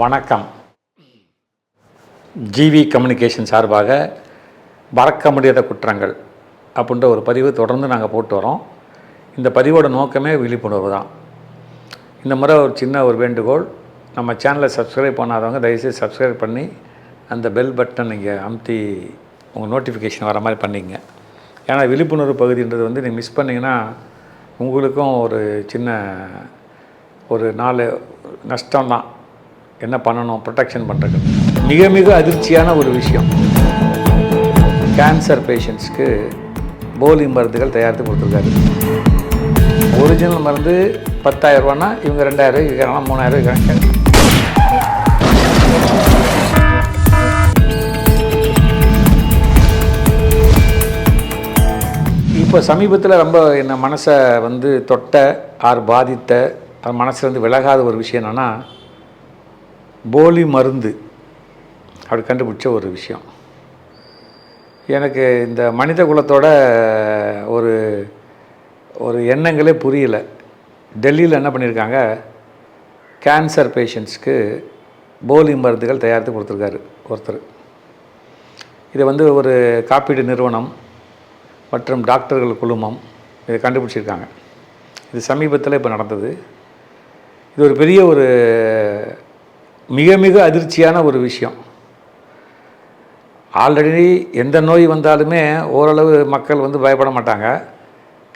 வணக்கம். GV communication சார்பாக மறக்க முடியாத குற்றங்கள் அப்படின்ற ஒரு பதிவு தொடர்ந்து நாங்கள் போட்டு வரோம். இந்த பதிவோட நோக்கமே விழிப்புணர்வு தான். இந்த முறை ஒரு சின்ன ஒரு வேண்டுகோள் நம்ம சேனலை சப்ஸ்கிரைப் பண்ணாதவங்க தயவுசெய்து சப்ஸ்கிரைப் பண்ணி அந்த பெல் பட்டன் நீங்கள் அமுத்தி உங்கள் நோட்டிஃபிகேஷன் வர மாதிரி பண்ணிங்க ஏன்னா விழிப்புணர்வு பகுதின்றது வந்து நீங்கள் மிஸ் பண்ணிங்கன்னா உங்களுக்கும் ஒரு சின்ன ஒரு நாலு நஷ்டம்தான். என்ன பண்ணணும்? ப்ரொடெக்ஷன் பண்ணுறது மிக மிக அதிர்ச்சியான ஒரு விஷயம். கேன்சர் பேஷண்ட்ஸ்க்கு போலி மருந்துகள் தயாரித்து கொடுத்துருக்காரு. ஒரிஜினல் மருந்து பத்தாயிரம் ரூபான்னா இவங்க ரெண்டாயிரம் ரூபாய் விற்கிறாங்க மூணாயிரம் ரூபாய் விற்கிறாங்க. இப்போ சமீபத்தில் ரொம்ப என்ன மனசை வந்து தொட்ட ஆர் பாதித்த மனசுலேருந்து விலகாத ஒரு விஷயம் என்னென்னா போலி மருந்து. அப்படி கண்டுபிடிச்ச ஒரு விஷயம். எனக்கு இந்த மனித குலத்தோட ஒரு ஒரு எண்ணங்களே புரியல. டெல்லியில் என்ன பண்ணியிருக்காங்க கேன்சர் பேஷண்ட்ஸ்க்கு போலி மருந்துகள் தயாரித்து கொடுத்துருக்காரு ஒருத்தர். இதை வந்து ஒரு காப்பீடு நிறுவனம் மற்றும் டாக்டர்கள் குழுமம் இதை கண்டுபிடிச்சிருக்காங்க. இது சமீபத்தில் இப்போ நடந்தது. இது ஒரு பெரிய ஒரு மிக மிக அதிர்ச்சியான ஒரு விஷயம். ஆல்ரெடி எந்த நோய் வந்தாலுமே ஓரளவு மக்கள் வந்து பயப்பட மாட்டாங்க.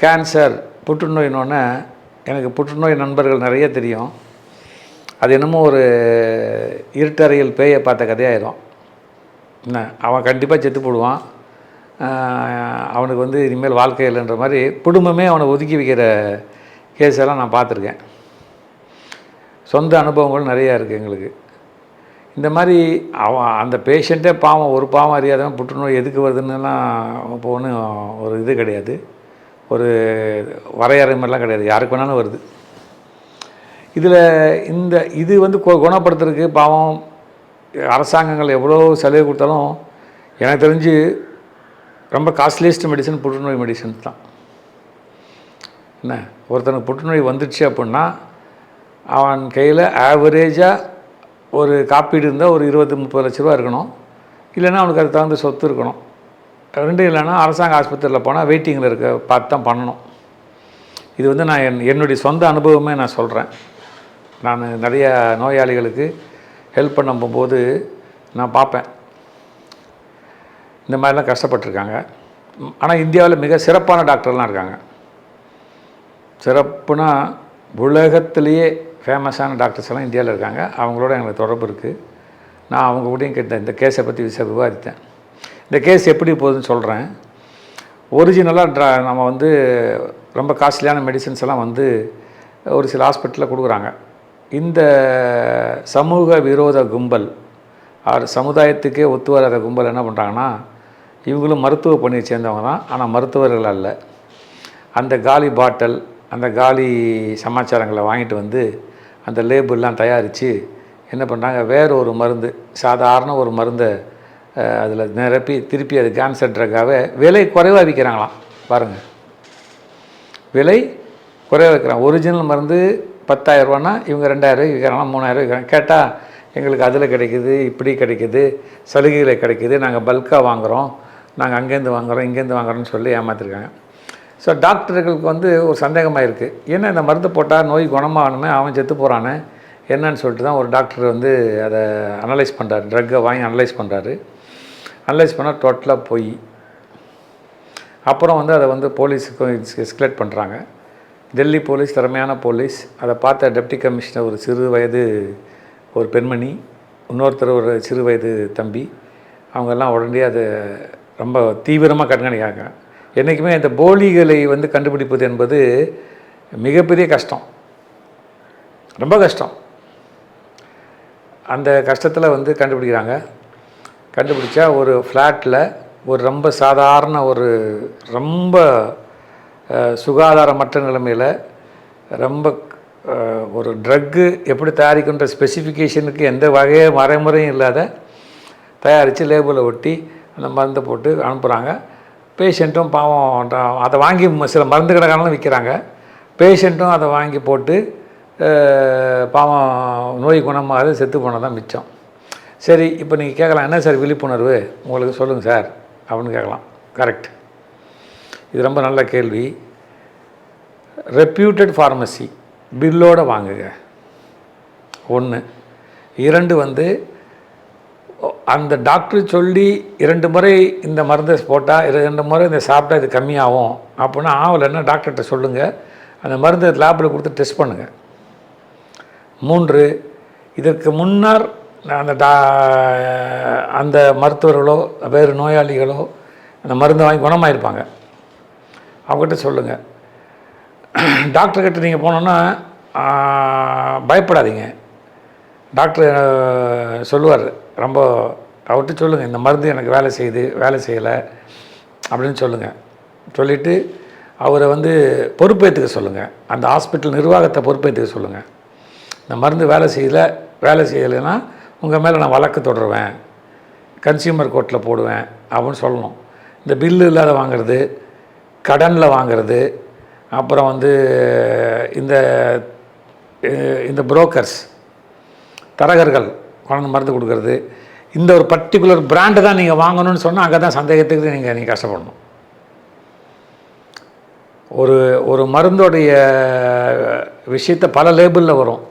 கேன்சர் புற்றுநோயினோடனே எனக்கு புற்றுநோய் நண்பர்கள் நிறைய தெரியும். அது என்னமோ ஒரு இருட்டறையில் பேயை பார்த்த கதையாயிரும். என்ன அவன் கண்டிப்பாக செத்து போடுவான். அவனுக்கு வந்து இனிமேல் வாழ்க்கை இல்லைன்ற மாதிரி குடும்பமே அவனை ஒதுக்கி வைக்கிற கேஸ் எல்லாம் நான் பார்த்துருக்கேன். சொந்த அனுபவங்கள் நிறையா இருக்குது எங்களுக்கு. இந்த மாதிரி அவன் அந்த பேஷண்ட்டே பாவம் ஒரு பாவம் அறியாதவன் புற்றுநோய் எதுக்கு வருதுன்னுலாம் இப்போ ஒன்றும் ஒரு இது கிடையாது. ஒரு வரையறை மாதிரிலாம் கிடையாது. யாருக்கு வேணாலும் வருது. இதில் இந்த இது வந்து குணப்படுத்துறதுக்கு பாவம் அரசாங்கங்கள் எவ்வளோ செலவு கொடுத்தாலும் எனக்கு தெரிஞ்சு ரொம்ப காஸ்ட்லியஸ்ட் மெடிசன் புற்றுநோய் மெடிசன் தான். என்ன? ஒருத்தனுக்கு புற்றுநோய் வந்துடுச்சு அப்படின்னா அவன் கையில் ஆவரேஜாக ஒரு காப்பீடு இருந்தால் ஒரு இருபது முப்பது லட்ச ரூபா இருக்கணும். இல்லைன்னா அவனுக்கு அது தகுந்த சொத்து இருக்கணும். ரெண்டும் இல்லைன்னா அரசாங்க ஆஸ்பத்திரியில் போனால் வெயிட்டிங்கில் இருக்க பார்த்து தான் பண்ணணும். இது வந்து நான் என் என்னுடைய சொந்த அனுபவமே நான் சொல்கிறேன் நான் நிறைய நோயாளிகளுக்கு ஹெல்ப் பண்ண போகும்போது நான் பார்ப்பேன். இந்த மாதிரிலாம் கஷ்டப்பட்டிருக்காங்க. ஆனால் இந்தியாவில் மிக சிறப்பான டாக்டர்லாம் இருக்காங்க. சிறப்புனா உலகத்திலேயே ஃபேமஸான டாக்டர்ஸ் எல்லாம் இந்தியாவில் இருக்காங்க. அவங்களோட எனக்கு தொடர்பு இருக்குது நான் அவங்க கூடயும் கேட்டேன் இந்த கேஸை பற்றி விச விவாதித்தேன். இந்த கேஸ் எப்படி போகுதுன்னு சொல்கிறேன் ஒரிஜினலாக ட்ரா நம்ம வந்து ரொம்ப காஸ்ட்லியான மெடிசன்ஸ் எல்லாம் வந்து ஒரு சில ஹாஸ்பிட்டலில் கொடுக்குறாங்க. இந்த சமூக விரோத கும்பல் அவர் சமுதாயத்துக்கே ஒத்து வராத கும்பல் என்ன பண்ணுறாங்கன்னா இவங்களும் மருத்துவ பணியை சேர்ந்தவங்க தான். ஆனால் மருத்துவர்கள் அல்ல. அந்த காலி பாட்டில் அந்த காலி சமாச்சாரங்களை வாங்கிட்டு வந்து அந்த லேபிள்லாம் தயாரித்து என்ன பண்ணுறாங்க வேறு ஒரு மருந்து சாதாரண ஒரு மருந்தை அதில் நிரப்பி திருப்பி அது கேன்சர் ட்ரக்காகவே விலை குறைவாக விற்கிறாங்களாம். பாருங்கள் விலை குறைவாக விற்கிறாங்க. ஒரிஜினல் மருந்து பத்தாயிரம் ரூபான்னா இவங்க ரெண்டாயிரம் விற்கிறாங்க மூணாயிரம் விற்கிறாங்க. கேட்டால் எங்களுக்கு அதில் கிடைக்குது இப்படி கிடைக்குது சலுகைகளை கிடைக்குது நாங்கள் பல்காக வாங்குகிறோம் நாங்கள் அங்கேருந்து வாங்குகிறோம் இங்கேருந்து வாங்குறோம்னு சொல்லி ஏமாற்றிருக்காங்க ஸோ டாக்டர்களுக்கு வந்து ஒரு சந்தேகமாக இருக்குது ஏன்னா இந்த மருந்து போட்டால் நோய் குணமாகணுமே அவன் செத்து போகிறானே என்னன்னு சொல்லிட்டு தான் ஒரு டாக்டர் வந்து அதை அனலைஸ் பண்ணுறாரு ட்ரக்கை வாங்கி அனலைஸ் பண்ணுறாரு அனலைஸ் பண்ணால் டோட்டலாக போய் அப்புறம் வந்து அதை வந்து போலீஸுக்கும் எஸ்கலேட் பண்ணுறாங்க டெல்லி போலீஸ் திறமையான போலீஸ். அதை பார்த்த டெப்டி கமிஷனர் ஒரு சிறு வயது ஒரு பெண்மணி இன்னொருத்தர் ஒரு சிறு வயது தம்பி. அவங்கெல்லாம் உடனே அதை ரொம்ப தீவிரமாக கண்காணிக்காங்க என்றைக்குமே இந்த போலிகளை வந்து கண்டுபிடிப்பது என்பது மிகப்பெரிய கஷ்டம். ரொம்ப கஷ்டம். அந்த கஷ்டத்தில் வந்து கண்டுபிடிக்கிறாங்க. கண்டுபிடிச்சா ஒரு ஃப்ளாட்டில் ஒரு ரொம்ப சாதாரண ஒரு ரொம்ப சுகாதாரமற்ற நிலைமையில் ரொம்ப ஒரு ட்ரக்கு எப்படி தயாரிக்கின்ற ஸ்பெசிஃபிகேஷனுக்கு எந்த வகைய மறைமுறையும் இல்லாத தயாரித்து லேபிளை ஒட்டி அந்த மருந்தை போட்டு அனுப்புகிறாங்க பேஷண்ட்டும் பாவம் ட- அதை வாங்கி சில மருந்து கடைக்காரங்களும் விற்கிறாங்க. பேஷண்ட்டும் அதை வாங்கி போட்டு பாவம் நோய் குணமாகாது செத்து போனால் தான் மிச்சம். சரி இப்போ நீங்கள் கேட்கலாம் என்ன சார் விழிப்புணர்வு? உங்களுக்கு சொல்லுங்கள் சார் அப்படின்னு கேட்கலாம். கரெக்ட் இது ரொம்ப நல்ல கேள்வி. ரெப்யூட்டட் ஃபார்மசி பில்லோட வாங்குங்க. ஒன்று இரண்டு வந்து அந்த டாக்டர் சொல்லி இரண்டு முறை இந்த மருந்தை போட்டால் இரண்டு முறை இந்த சாப்பிட்டா இது கம்மியாகும் அப்படின்னா ஆகலைன்னா டாக்டர்கிட்ட சொல்லுங்கள் அந்த மருந்தை லேபில் கொடுத்து டெஸ்ட் பண்ணுங்கள் மூன்று இதற்கு முன்னர் அந்த டா அந்த மருத்துவர்களோ வேறு நோயாளிகளோ அந்த மருந்தை வாங்கி குணமாயிருப்பாங்க. அவங்ககிட்ட சொல்லுங்கள் டாக்டர்கிட்ட நீங்கள் போனோன்னா பயப்படாதீங்க. டாக்டர் சொல்லுவார். ரொம்ப அவர்கிட்ட சொல்லுங்கள் இந்த மருந்து எனக்கு வேலை செய்யுது வேலை செய்யலை அப்படின்னு சொல்லுங்கள் சொல்லிவிட்டு அவரை வந்து பொறுப்பேற்றுக்க சொல்லுங்கள் அந்த ஹாஸ்பிட்டல் நிர்வாகத்தை பொறுப்பேற்றுக்க சொல்லுங்கள் இந்த மருந்து வேலை செய்யலை வேலை செய்யலைன்னா உங்கள் மேலே நான் வழக்கு தொடருவேன் கன்சியூமர் கோர்ட்டில் போடுவேன் அப்படின்னு சொல்லணும். இந்த பில்லு இல்லாத வாங்குறது கடனில் வாங்குறது அப்புறம் வந்து இந்த இந்த புரோக்கர்ஸ் தரகர்கள் குழந்தை மருந்து கொடுக்கறது. இந்த ஒரு பர்டிகுலர் பிராண்டு தான் நீங்கள் வாங்கணும்னு சொன்னால் அங்கே தான் சந்தேகத்துக்கு நீங்கள் நீங்கள் கஷ்டப்படணும். ஒரு ஒரு மருந்தோடைய விஷயத்தை பல லேபிளில் வரும்.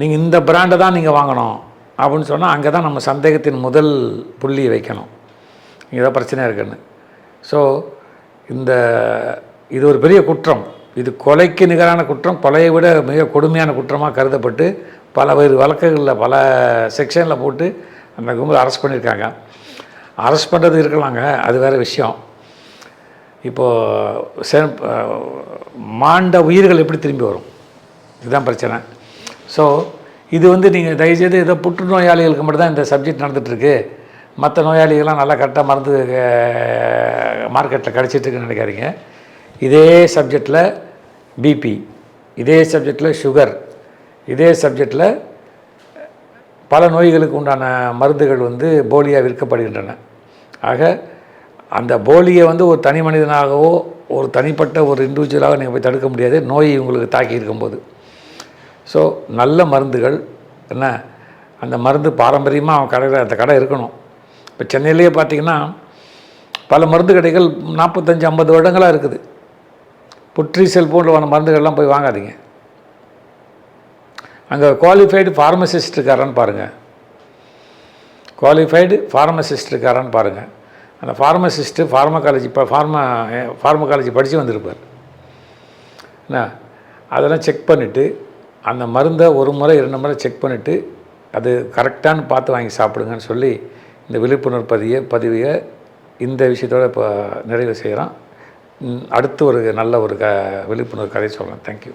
நீங்கள் இந்த பிராண்டை தான் நீங்கள் வாங்கணும் அப்படின்னு சொன்னால் அங்கே தான் நம்ம சந்தேகத்தின் முதல் புள்ளியை வைக்கணும். இங்கே தான் பிரச்சனை இருக்குன்னு. ஸோ இந்த இது ஒரு பெரிய குற்றம். இது கொலைக்கு நிகரான குற்றம். கொலையை விட மிக கொடுமையான குற்றமாக கருதப்பட்டு பல வேறு வழக்குகளில் பல செக்ஷனில் போட்டு அந்த கும்பல் அரெஸ்ட் பண்ணியிருக்காங்க. அரெஸ்ட் பண்ணுறது இருக்கலாங்க அது வேறு விஷயம். இப்போது செ மாண்ட உயிர்கள் எப்படி திரும்பி வரும்? இதுதான் பிரச்சனை. ஸோ இது வந்து நீங்கள் தயவுசெய்து ஏதோ புற்றுநோயாளிகளுக்கு மட்டும் தான் இந்த சப்ஜெக்ட் நடந்துகிட்ருக்கு. மற்ற நோயாளிகள்லாம் நல்லா கரெக்டாக மருந்து மார்க்கெட்டில் கிடச்சிட்ருக்குன்னு நினைக்காதீங்க. இதே சப்ஜெக்டில் பிபி இதே சப்ஜெக்டில் சுகர் இதே சப்ஜெக்டில் பல நோய்களுக்கு உண்டான மருந்துகள் வந்து போலியாக விற்கப்படுகின்றன. ஆக அந்த போலியை வந்து ஒரு தனி மனிதனாகவோ ஒரு தனிப்பட்ட ஒரு இண்டிவிஜுவலாக நீங்கள் போய் தடுக்க முடியாது. நோய் உங்களுக்கு தாக்கி இருக்கும்போது. ஸோ நல்ல மருந்துகள் என்ன? அந்த மருந்து பாரம்பரியமாக அவன் கடையில் அந்த கடை இருக்கணும். இப்போ சென்னையிலேயே பார்த்தீங்கன்னா பல மருந்து கடைகள் நாற்பத்தஞ்சு ஐம்பது வருடங்களாக இருக்குது. புற்றி போன்ற மருந்துகள்லாம் போய் வாங்காதீங்க. அங்கே குவாலிஃபைடு ஃபார்மசிஸ்ட் இருக்காரான்னு பாருங்கள் குவாலிஃபைடு ஃபார்மசிஸ்ட் இருக்காரான்னு பாருங்கள் அந்த ஃபார்மசிஸ்ட்டு ஃபார்மகாலஜி இப்போ ஃபார்மா ஃபார்மகாலஜி படித்து வந்திருப்பார். என்ன? அதெல்லாம் செக் பண்ணிவிட்டு அந்த மருந்தை ஒரு முறை இரண்டு முறை செக் பண்ணிவிட்டு அது கரெக்டானு பார்த்து வாங்கி சாப்பிடுங்கன்னு சொல்லி இந்த விழிப்புணர்வு பதிய பதிவையை இந்த விஷயத்தோட இப்போ நிறைவு செய்கிறோம் அடுத்து ஒரு நல்ல ஒரு க விழிப்புணர்வு கதை சொல்கிறேன் தேங்க்யூ